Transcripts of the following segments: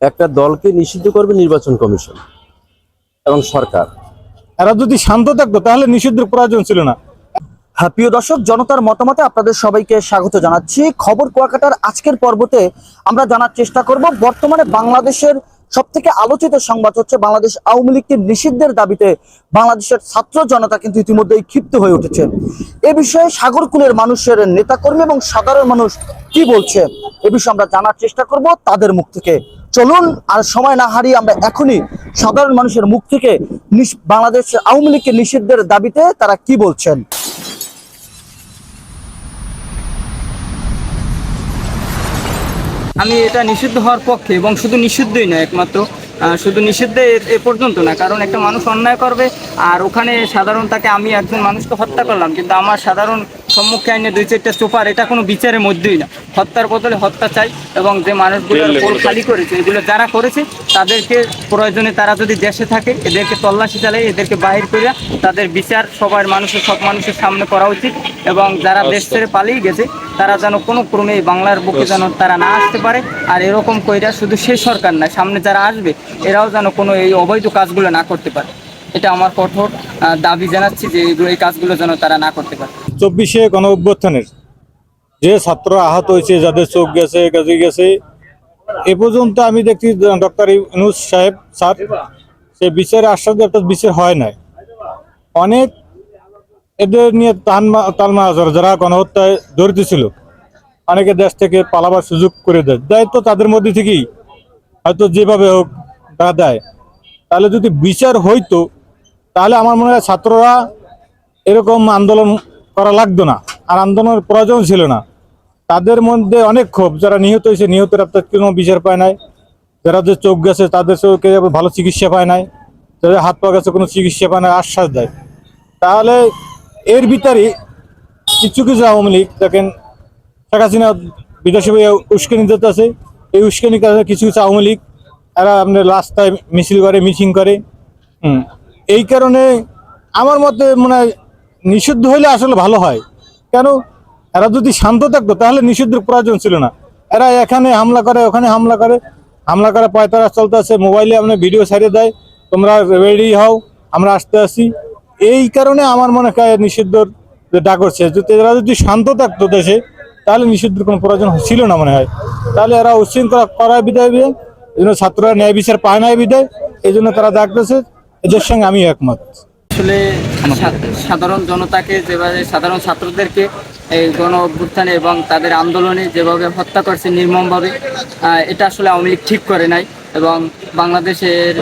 একটা দলকে নিষিদ্ধ করবে নির্বাচন কমিশন এবং সরকার। এরা যদি শান্ত থাকতো তাহলে নিষিদ্ধের প্রয়োজন ছিল না। হ্যাঁ প্রিয় দর্শক জনতার মতামতে আপনাদের সবাইকে স্বাগত জানাচ্ছি। খবর কুয়াকাটার আজকের পর্বতে আমরা জানার চেষ্টা করব বর্তমানে বাংলাদেশের সব থেকে আলোচিত সংবাদ হচ্ছে বাংলাদেশ আওয়ামী লীগকে নিষিদ্ধের দাবিতে বাংলাদেশের ছাত্র জনতা কিন্তু ইতিমধ্যেই ক্ষিপ্ত হয়ে উঠেছে। এ বিষয়ে সাগরকুলের মানুষের নেতাকর্মী এবং সাধারণ মানুষ কি বলছে এ বিষয়ে আমরা জানার চেষ্টা করব তাদের মুখ থেকে। চলুন আর সময় না হারিয়ে আমরা এখনই সাধারণ মানুষের মুখ থেকে বাংলাদেশ আওয়ামী লীগকে নিষিদ্ধের দাবিতে তারা কি বলছেন? আমি এটা নিষিদ্ধ হওয়ার পক্ষে এবং শুধু নিষিদ্ধই নয়, একমাত্র শুধু নিষিদ্ধ এ- পর্যন্ত না কারণ একটা মানুষ অন্যায় করবে আর ওখানে সাধারণ তাকে আমি একজন মানুষকে হত্যা করলাম কিন্তু আমার সাধারণ সম্মুখে আইনে দুই চারটা চোপার এটা কোনো বিচারের মধ্যেই না। হত্যার বদলে হত্যা চাই এবং যে মানুষগুলোর পোল খালি করেছে এগুলো যারা করেছে তাদেরকে প্রয়োজনে তারা যদি দেশে থাকে এদেরকে তল্লাশি চালাই এদেরকে বাহির করে তাদের বিচার সবার মানুষের সব মানুষের সামনে করা উচিত এবং যারা দেশ ছেড়ে পালিয়ে গেছে তারা যেন কোনো ক্রমে বাংলার বুকে যেন তারা না আসতে পারে। আর এরকম কইরা শুধু সেই সরকার না সামনে যারা আসবে এরাও যেন কোনো এই অবৈধ কাজগুলো না করতে পারে। এটা আমার কঠোর দাবি জানাচ্ছি যে এইগুলো- এই কাজগুলো যেন তারা না করতে পারে। চব্বিশে গণ অভ্যুত্থানের যে ছাত্র আহত হয়েছে যাদের চোখ গেছে কাজে গেছে এ পর্যন্ত আমি দেখছি ডক্টর ইউনুস সাহেব স্যার সে বিচারে আশ্বাস একটা বিচার হয় নাই। অনেক এদের নিয়ে তালমা আজর যারা গণহত্যায় জড়িত ছিল, অনেকে দেশ থেকে পালাবার সুযোগ করে দেয়। দেয় তো তাদের মধ্যে থেকেই। হয়তো যেভাবে হোক তারা দেয়। তাহলে যদি বিচার হইতো, তাহলে আমার মনে হয় ছাত্ররা এরকম আন্দোলন করা লাগতো না। আর আন্দোলনের প্রয়োজন ছিল না। তাদের মধ্যে অনেক ক্ষোভ। যারা নিহত হয়েছে, নিহতের আপনার কোনো বিচার পায় নাই। যারা যে চোখ গেছে, তাদের চোখে ভালো চিকিৎসা পায় নাই। যাদের হাত পা গেছে, কোনো চিকিৎসা পায় না আশ্বাস দেয়। তাহলে এর ভিতরে কিছু কিছু আওয়ামী লীগ, দেখেন শেখ হাসিনা বইয়ে উস্কানি দিতে আছে। এই উস্কানি কাজে কিছু কিছু আওয়ামী লীগ, এরা আপনার রাস্তায় মিছিল করে, মিটিং করে। এই কারণে আমার মতে মনে হয় নিষিদ্ধ হইলে আসলে ভালো হয়। কেন? এরা যদি শান্ত থাকতো তাহলে নিষিদ্ধের প্রয়োজন ছিল না। এরা এখানে হামলা করে, ওখানে হামলা করে। হামলা করে পয়তারা চলতে আছে মোবাইলে আপনার ভিডিও ছাড়িয়ে দেয়, তোমরা রেডি হও, আমরা আসতে আসি। এই কারণে আমার মনে হয় নিষিদ্ধর ডাক করছে যদি এরা যদি শান্ত থাকতো দেশে, তাহলে নিষিদ্ধের কোনো প্রয়োজন ছিল না মনে হয়। তাহলে এরা উচ্ছৃঙ্খলা করায় বিদায় বিদায় এই জন্য ছাত্ররা ন্যায় বিচার পায় নাই বিদায়, এই জন্য তারা ডাকতেছে এদের সঙ্গে আমি একমত। আসলে সাধারণ জনতাকে যেভাবে, সাধারণ ছাত্রদেরকে এই গণ অভ্যুত্থানে এবং তাদের আন্দোলনে যেভাবে হত্যা করছে নির্মমভাবে এটা আসলে আওয়ামী লীগ ঠিক করে নাই। এবং বাংলাদেশের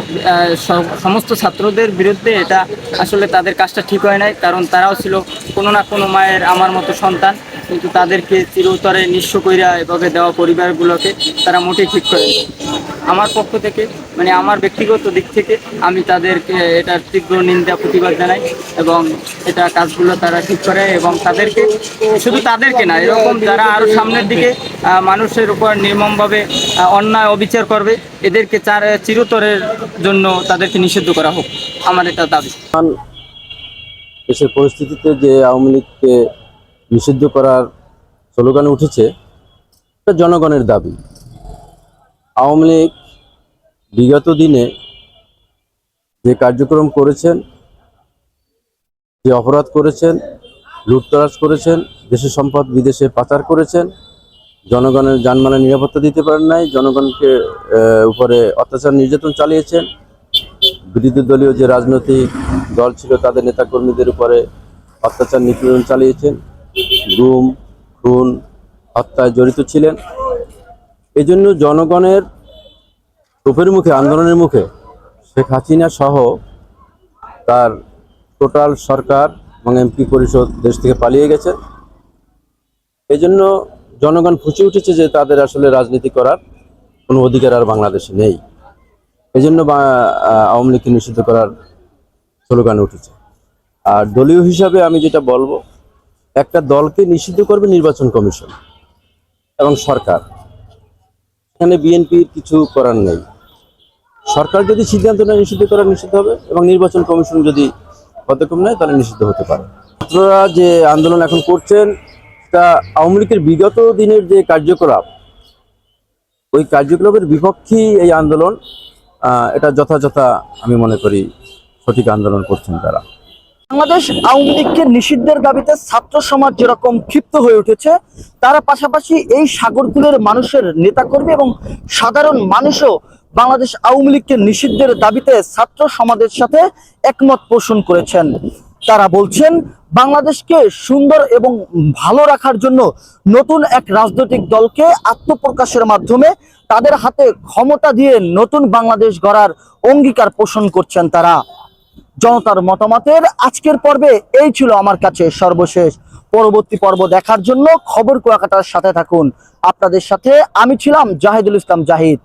সমস্ত ছাত্রদের বিরুদ্ধে এটা আসলে তাদের কাজটা ঠিক হয় নাই, কারণ তারাও ছিল কোনো না কোনো মায়ের আমার মতো সন্তান। কিন্তু তাদেরকে চিরতরে নিঃস্ব কইরা এভাবে দেওয়া পরিবারগুলোকে তারা মোটেই ঠিক করে আমার পক্ষ থেকে মানে আমার ব্যক্তিগত দিক থেকে, আমি তাদেরকে এটার তীব্র নিন্দা, প্রতিবাদ জানাই এবং এটা কাজগুলো তারা ঠিক করে এবং তাদেরকে, শুধু তাদেরকে না, এরকম যারা আরও সামনের দিকে মানুষের উপর নির্মমভাবে অন্যায়, অবিচার করবে, এদেরকে চার, চিরতরের জন্য তাদেরকে নিষিদ্ধ করা হোক। আমার এটা দাবি। দেশের পরিস্থিতিতে যে আওয়ামী লীগকে নিষিদ্ধ করার স্লোগান উঠেছে, এটা জনগণের দাবি। আওয়ামী লীগ বিগত দিনে যে কার্যক্রম করেছেন, যে অপরাধ করেছেন, লুটতরাজ করেছেন দেশের সম্পদ বিদেশে পাচার করেছেন, জনগণের যানমালের নিরাপত্তা দিতে পারেন নাই, জনগণকে উপরে অত্যাচার নির্যাতন চালিয়েছেন, বিরোধী দলীয় যে রাজনৈতিক দল ছিল তাদের নেতাকর্মীদের উপরে অত্যাচার নিপীড়ন চালিয়েছেন। গুম খুন, হত্যায় জড়িত ছিলেন। এজন্য জনগণের তোপের মুখে, আন্দোলনের মুখে শেখ হাসিনা সহ তার টোটাল সরকার এবং এমপি পরিষদ দেশ থেকে পালিয়ে গেছে এই জন্য জনগণ ফুচে উঠেছে যে তাদের আসলে রাজনীতি করার কোনো অধিকার আর বাংলাদেশে নেই। এই জন্য বা- আওয়ামী লীগকে নিষিদ্ধ করার স্লোগান উঠেছে। আর দলীয় হিসাবে আমি যেটা বলব একটা দলকে নিষিদ্ধ করবে নির্বাচন কমিশন এবং সরকার। এখানে বিএনপির কিছু করার নেই। সরকার যদি সিদ্ধান্ত নেয় নিষিদ্ধ করা নিষিদ্ধ হবে এবং নির্বাচন কমিশন যদি পদক্ষেপ নেয়, তাহলে নিষিদ্ধ হতে পারে। ছাত্ররা যে আন্দোলন এখন করছেন তা আওয়ামী লীগের বিগত দিনের যে কার্যকলাপ, ওই কার্যকলাপের বিপক্ষেই এই আন্দোলন এটা যথাযথ আমি মনে করি সঠিক আন্দোলন করছেন তারা। বাংলাদেশ আওয়ামী লীগকে নিষিদ্ধের দাবিতে ছাত্র সমাজ যেরকম ক্ষিপ্ত হয়ে উঠেছে, তার পাশাপাশি এই সাগরকুলের মানুষের নেতাকর্মী এবং সাধারণ মানুষও বাংলাদেশ আওয়ামী লীগকে নিষিদ্ধের দাবিতে ছাত্র সমাজের সাথে একমত পোষণ করেছেন। তারা বলছেন, বাংলাদেশকে সুন্দর এবং ভালো রাখার জন্য নতুন এক রাজনৈতিক দলকে আত্মপ্রকাশের মাধ্যমে তাদের হাতে ক্ষমতা দিয়ে নতুন বাংলাদেশ গড়ার অঙ্গীকার পোষণ করছেন তারা। জনতার মতামতের আজকের পর্বে এই ছিল আমার কাছে সর্বশেষ। পরবর্তী পর্ব দেখার জন্য খবর কুয়াকাটার সাথে থাকুন। আপনাদের সাথে আমি ছিলাম জাহিদুল ইসলাম জাহিদ।